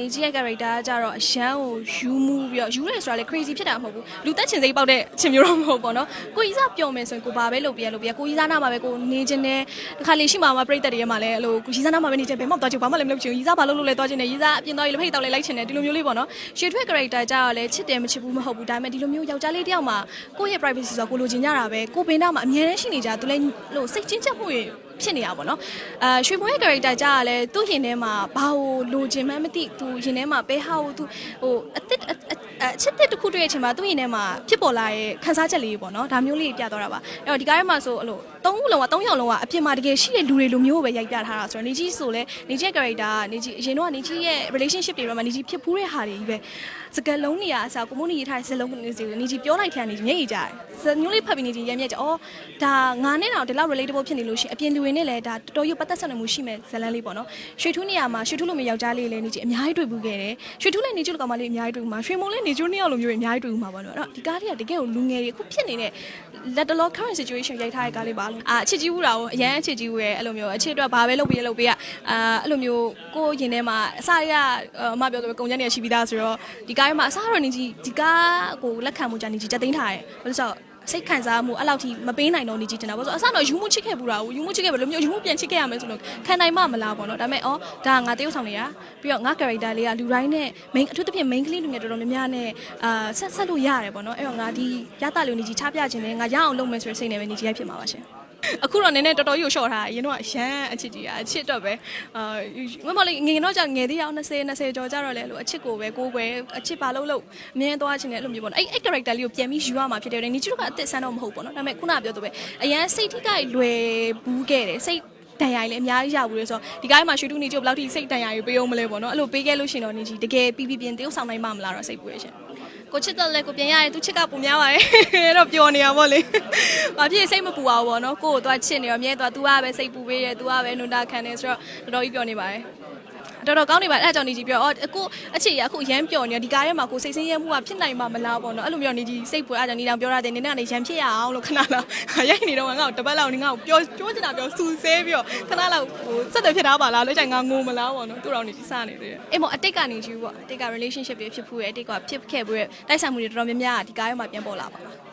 နေကြီးရဲ့ character ကကြတော့အရန်ကိုယူမှုပြီးတော့ယူရဲဆိုတာလေ crazy ဖြစ်တာမဟုတ်ဘူးလူသက်ချင်စိတ်ပေါက်တဲ့ချင်မျိုးတော့မဟုတ်ပေါ့နော်ကိုကြီးစားပျော်မယ်ဆိုရင်ကိုဘာပဲလုပ်ပြရလုပ်ပြရကိုကြီးစားနာမှာပဲကိုနေခြင်းနဲ့တခါလေရှိမှာမှာပြိတ္တတွေရဲ့မှာလဲအဲ့လိုကိုကြီးစားနာမှာပဲနေခြင်းဘယ်မှမသွားချင်ဘာမှလည်းမလုပ်ချင်ဘူးကြီးစားဘာလုပ်လို့လဲသွားချင်တယ်ကြီးစားအပြင်သွားရင်လက်ဖိတ်တောက်လဲလိုက်ချင်တယ်ဒီလိုမျိုးလေးပေါ့နော်ရွှေထွေး character ကြတော့လေချစ်တယ်မချစ်ဘူးမဟုတ်ဘူးဒါပေမဲ့ဒီလိုမျိုးယောက်ျားလေးတယောက်မှာကိုယ့်ရဲ့ privacy ဆိုတော့ကိုလိုချင်ကြတာပဲကိုပင်တော့မှာအမြဲတမ်းရှိနေကြသူလည်းလို့စိတ်ချင်းချက်မှုတွေဖြစ်နေတာပေါ့နော်အာရွှေမွေး character ကြားကလည်းသူ့ရင်ထဲမှာဘာကိုလိုချင်မှန်းမသိသူရင်ထဲမှာဘဲဟာကိုသူဟိုအစ်စ် အအချစ်တဲ့တစ်ခုတွေ့တဲ့အချိန်မှာသူ့ရင်ထဲမှာဖြစ်ပေါ်လာတဲ့ခန်းစားချက်လေးပေါ့နော်ဒါမျိုးလေးပြသွားတာပါအဲ့တော့ဒီကားထဲမှာဆိုအဲ့လိုသုံးခုလုံးကသုံးယောက်လုံးကအပြင်မှာတကယ်ရှိတဲ့လူတွေလိုမျိုးပဲရိုက်ပြထားတာဆိုတော့နေကြီးဆိုလဲနေကြီး character ကနေကြီးအရင်တော့ကနေကြီးရဲ့ relationship တွေမှာနေကြီးဖြစ်ဖူးတဲ့ဟာတွေကြီးပဲစကလုံးနေရအစားကိုမို့နေရထားတဲ့စလုံးနေစီနေကြီးပြောလိုက်ခံနေကြီးမျက်ရည်ကြတယ်စမျိုးလေးဖတ်ပြီးနေကြီးရဲမျက်ကြအော်ဒါငါနဲ့တော့ဒီလောက် relatable ဖြစ်နေလို့ရှိရင်အပြင်လူတွေနဲ့လည်းဒါတော်တော်ရုပ်ပတ်သက်ဆက်နွယ်မှုရှိမဲ့ဇလန်းလေးပေါ့နော်ရွှေထူးနေရာမှာရွှေထူးလိုမျိုးယောက်ျားလေးလည်းနေကြီးအများကြီးတွေ့ဘူးခဲ့တယ်ရွှေထူးလည်းနေကျလို့ကောင်မလေးအများကြီးတွေ့ဘူးမှာရွှေမုံလည်းနေကျိုးနှစ်ယောက်လိုမျိုးတွေအများကြီးတွေ့ဘူးမှာပေါ့နော်အဲ့တော့ဒီကားလေးကတကယ်ကိုလူငယ်တွေအခုဖြစ်နေတဲ့လက်တလော current situation ရိုက်ထားတဲ့ကားလေးပါလို့အာအချစ်ကြီးဦးတာကိုအရန်အချစ်ကြီးဦးရဲ့အဲ့လိုမျိုးအချစ်အတွက်ဘာပဲလုပ်ပြီးလုပ်ပြီးอ่ะအာအဲ့လိုမျိုးကိုယ့်ရင်ထဲမှာအစားရအမပြောဆိုကုန်ကျန်းနေရှိပြီးသားဆိုတော့ဒီကားထဲမှာအစားတော့နေကြီးဒီကားကိုလက်ခံမှုကြနေကြီးတက်သိမ်းထားတယ်ဘာလို့ဆိုတော့ စိတ်ခံစားမှုအဲ့လောက်ထိမပေးနိုင်တော့နေကြည့်တင်တာပေါ့ဆိုတော့အစတော့ယူမှုချစ်ခဲ့ပူတာကိုယူမှုချစ်ခဲ့ဘယ်လိုမျိုးယူမှုပြန်ချစ်ခဲ့ရမယ်ဆိုတော့ခံနိုင်မှမလားပေါ့နော်ဒါပေမဲ့အော်ဒါငါတရုပ်ဆောင်နေတာပြီးတော့ငါ character လေးကလူတိုင်းနဲ့ main အထူးသဖြင့် main ကလေးလူငယ်တော်တော်များများနဲ့အာဆက်ဆက်လို့ရတယ်ပေါ့နော်အဲ့တော့ငါဒီရတာလေးကိုနေကြည့်ချပြခြင်းနဲ့ငါရအောင်လုပ်မယ်ဆိုတဲ့စိတ်နဲ့ပဲနေကြည့်ရဖြစ်မှာပါရှင် အခုတော့နည်းနည်းတော်တော်ကြီးကိုရှော့ထားတယ်အရင်တော့ရမ်းအချစ်ကြီးอ่ะအချစ်တော့ပဲအာမမလေးငယ်ငယ်တော့ကြာငယ်သေးအောင်20 20ကျော်ကြတော့လေလို့အချစ်ကိုပဲကိုယ်ပဲအချစ်ပါလို့လို့အမြင်သွားခြင်းနဲ့အဲ့လိုမျိုးပေါ့နော်အဲ့အဲ့ character လေးကိုပြန်ပြီးယူရမှာဖြစ်တယ်နေချစ်တို့ကအသက်ဆန်းတော့မဟုတ်ပေါ့နော်ဒါပေမဲ့ခုနကပြောသူပဲအရန်စိတ်ထိခိုက်လွယ်ဘူးခဲ့တယ်စိတ်တန်ရာကြီးလည်းအများကြီးရဘူးလေဆိုတော့ဒီကားမှာရွှေတူနေကျုပ်ဘယ်လောက်ထိစိတ်တန်ရာကြီးပေးအောင်မလဲပေါ့နော်အဲ့လိုပေးခဲ့လို့ရှိရင်တော့နေကြီးတကယ်ပြီးပြီးပြင်းတရုပ်ဆောင်နိုင်မှမလားတော့စိတ်ပူရရှင် ကိုချစ်တော့လဲကိုပြန်ရရင်သူချစ်ကပုံများပါရဲ့အဲ့တော့ပျော်နေရပါလေ။ဘာဖြစ်စိတ်မပူအောင်ပေါ့နော်ကိုကိုသွားချစ်နေရောမြဲသွား तू ကပဲစိတ်ပူပေးတယ် तू ကပဲနုတာခံတယ်ဆိုတော့တော်တော်ကြီးပျော်နေပါတယ်။တော်တော်ကောင်းနေပါအဲ့အကြောင်းနေကြီးပြောအော်အခုအခြေရအခုရမ်းပျော်နေဒီကားထဲမှာကိုစိတ်ဆင်းရဲမှုကဖြစ်နိုင်မှာမလားပေါ့နော်အဲ့လိုမျိုးနေကြီးစိတ်ပူအဲ့အကြောင်းနေတောင်ပြောရတယ်နင်းကနေရမ်းဖြစ်ရအောင်လို့ခဏလောက်ရိုက်နေတော့ငါ့ကိုတပတ်လောက်နေငါ့ကိုပြောပြောချင်တာပြောစူဆဲပြီးတော့ခဏလောက်ဟိုစက်တယ်ဖြစ်ထားပါလားလို့တိုင်ငါငိုမလားပေါ့နော်သူ့တော်နေကြီးစနေသေးတယ်အေးမော်အတိတ်ကနေကြီးပေါ့အတိတ်က relationship တွေဖြစ်ဖူးရဲ့အတိတ်ကဖြစ်ခဲ့ဘူးရဲ့တိုက်ဆိုင်မှုတွေတော်တော်များများဒီကားထဲမှာပြန်ပေါ်လာပါလား